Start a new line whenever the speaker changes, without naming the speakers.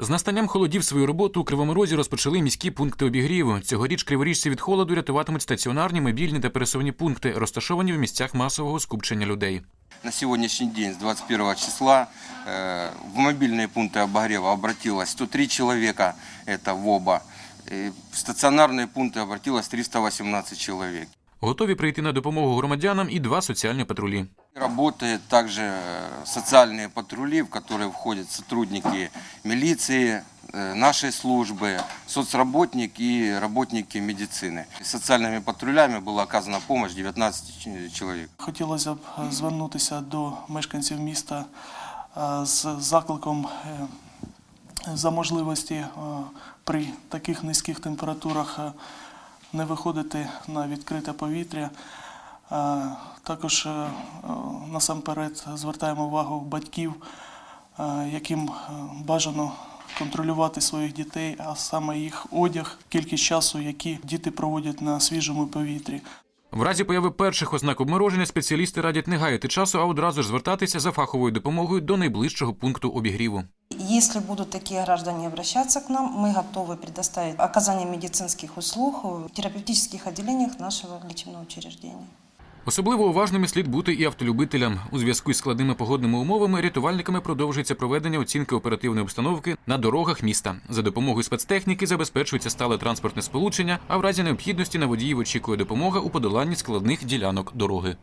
З настанням холодів свою роботу у Кривому Розі розпочали міські пункти обігріву. Цьогоріч криворіжці від холоду рятуватимуть стаціонарні, мобільні та пересувні пункти, розташовані в місцях масового скупчення людей.
На сегодняшний день, с 21 числа, э, в мобильные пункты обогрева обратилось 103 человека, это ВОБа. И в стационарные пункты обратилось 318 человек.
Готові прийти на допомогу громадянам і два соціальні патрулі.
Работают также э, социальные патрули, в которые входят сотрудники милиции, э, нашей службы, соцработник и работники медицины. Социальными патрулями была оказана помощь 19 ч- человек.
Хотілося б е, звернутися до мешканців міста е, з закликом е, за можливості е, при таких низьких температурах е, не виходити на відкрите повітря. Е, Також е, насамперед звертаємо увагу батьків, е, яким бажано контролювати своїх дітей, а саме їх одяг, кількість часу, які діти проводять на свіжому повітрі.
В разі появи перших ознак обмороження спеціалісти радять не гаяти часу, а одразу ж звертатися за фаховою допомогою до найближчого пункту обігріву.
Если будут такие граждане обращаться к нам, мы готовы предоставить оказание медицинских услуг в терапевтических отделениях нашего лечебного учреждения.
Особливо уважними слід бути і автолюбителям. У зв'язку із складними погодними умовами рятувальниками продовжується проведення оцінки оперативної обстановки на дорогах міста. За допомогою спецтехніки забезпечується стале транспортне сполучення, а в разі необхідності на водіїв очікує допомога у подоланні складних ділянок дороги.